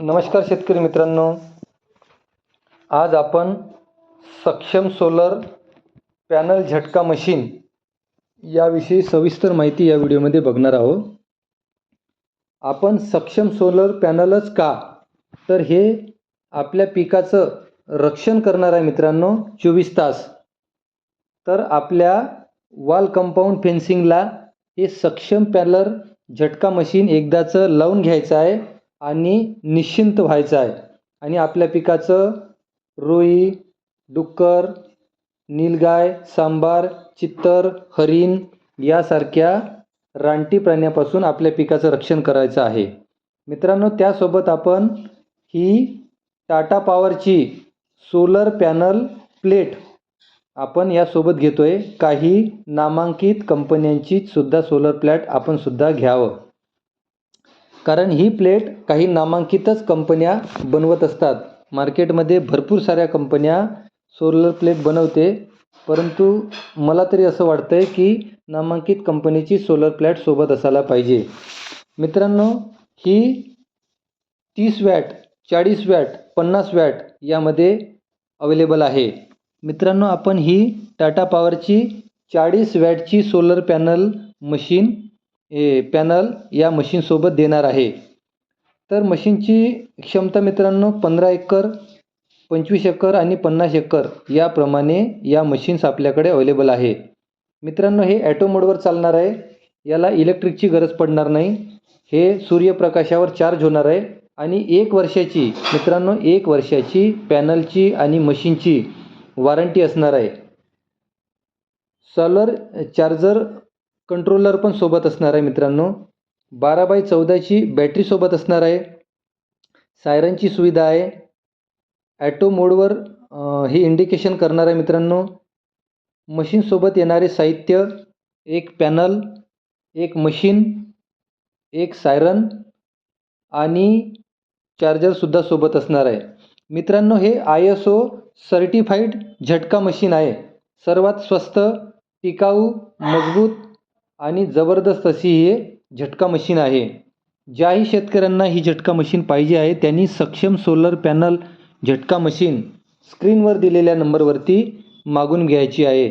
नमस्कार शेतकरी मित्रांनो. आज आपण सक्षम सोलर पॅनल झटका मशीन याविषयी सविस्तर माहिती या व्हिडिओमध्ये बघणार आहोत. आपण सक्षम सोलर पॅनलच का? तर हे आपल्या पिकाचं रक्षण करणार आहे मित्रांनो चोवीस तास. तर आपल्या वॉल कंपाऊंड फेन्सिंगला हे सक्षम पॅनल झटका मशीन एकदाचं लावून घ्यायचं आहे. आणि निश्चिंत व्हायचं आहे. आणि आपल्या पिकाचं रुई डुक्कर नीलगाय सांबार चित्तर हरिण यासारख्या रानटी प्राण्यापासून आपल्या पिकाचं रक्षण करायचं आहे. मित्रांनो त्यासोबत आपण ही टाटा पॉवरची सोलर पॅनल प्लेट आपण यासोबत घेतो आहे काही नामांकित कंपन्यांची सुद्धा सोलर प्लॅट आपण सुद्धा घ्यावं. कारण ही प्लेट काही नामांकितच कंपन्या बनवत असतात. मार्केटमध्ये भरपूर साऱ्या कंपन्या सोलर प्लेट बनवते परंतु मला तरी असं वाटतं आहे की नामांकित कंपनीची सोलर प्लेट सोबत असायला पाहिजे. मित्रांनो ही तीस वॅट चाळीस वॅट पन्नास वॅट यामध्ये अवेलेबल आहे. मित्रांनो आपण ही टाटा पॉवरची चाळीस वॅटची सोलर पॅनल मशीन ए पॅनल या मशीनसोबत देणार आहे. तर मशीनची क्षमता मित्रांनो पंधरा एकर पंचवीस एकर आणि पन्नास एकर याप्रमाणे या मशीन्स आपल्याकडे अवेलेबल आहे. मित्रांनो हे ॲटो मोडवर चालणार आहे. याला इलेक्ट्रिकची गरज पडणार नाही. हे सूर्यप्रकाशावर चार्ज होणार आहे. आणि एक वर्षाची मित्रांनो एक वर्षाची पॅनलची आणि मशीनची वॉरंटी असणार आहे. सोलर चार्जर कंट्रोलर पण सोबत असणार आहे मित्रांनो. बारा बाय चौदाची बॅटरी सोबत असणार आहे. सायरनची सुविधा आहे. ॲटो मोडवर हे इंडिकेशन करणार आहे मित्रांनो. मशीनसोबत येणारे साहित्य एक पॅनल एक मशीन एक सायरन आणि चार्जरसुद्धा सोबत असणार आहे. मित्रांनो हे आय एस ओ सर्टिफाईड झटका मशीन आहे. सर्वात स्वस्त टिकाऊ मजबूत आणि जबरदस्त अशी हे झटका मशीन आहे. ज्याही शेतकऱ्यांना ही झटका मशीन पाहिजे आहे त्यांनी सक्षम सोलर पॅनल झटका मशीन स्क्रीनवर दिलेल्या नंबरवरती मागून घ्यायची आहे.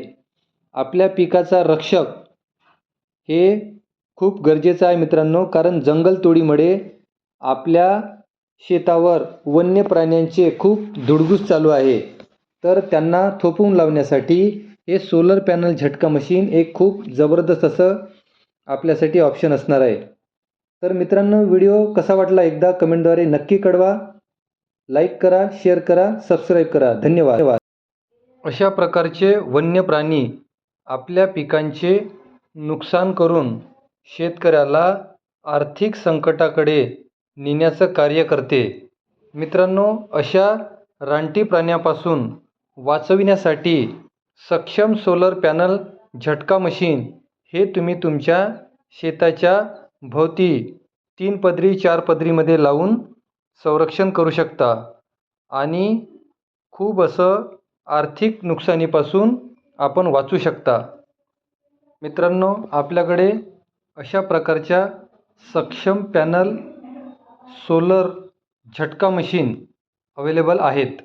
आपल्या पिकाचा रक्षक हे खूप गरजेचं आहे मित्रांनो कारण जंगलतोडीमुळे आपल्या शेतावर वन्य प्राण्यांचे खूप धुडगूस चालू आहे. तर त्यांना थोपवून लावण्यासाठी हे सोलर पॅनल झटका मशीन एक खूप जबरदस्त असं आपल्यासाठी ऑप्शन असणार आहे. तर मित्रांनो व्हिडिओ कसा वाटला एकदा कमेंटद्वारे नक्की कळवा. लाईक करा शेअर करा सबस्क्राईब करा. धन्यवाद. अशा प्रकारचे वन्य प्राणी आपल्या पिकांचे नुकसान करून शेतकऱ्याला आर्थिक संकटाकडे नेण्याचं कार्य करते. मित्रांनो अशा रानटी प्राण्यापासून वाचविण्यासाठी सक्षम सोलर पॅनल झटका मशीन हे तुम्ही तुमच्या शेताच्या भोवती तीन पदरी चार पदरीमध्ये लावून संरक्षण करू शकता. आणि खूप असं आर्थिक नुकसानीपासून आपण वाचू शकता. मित्रांनो आपल्याकडे अशा प्रकारच्या सक्षम पॅनल सोलर झटका मशीन अवेलेबल आहेत.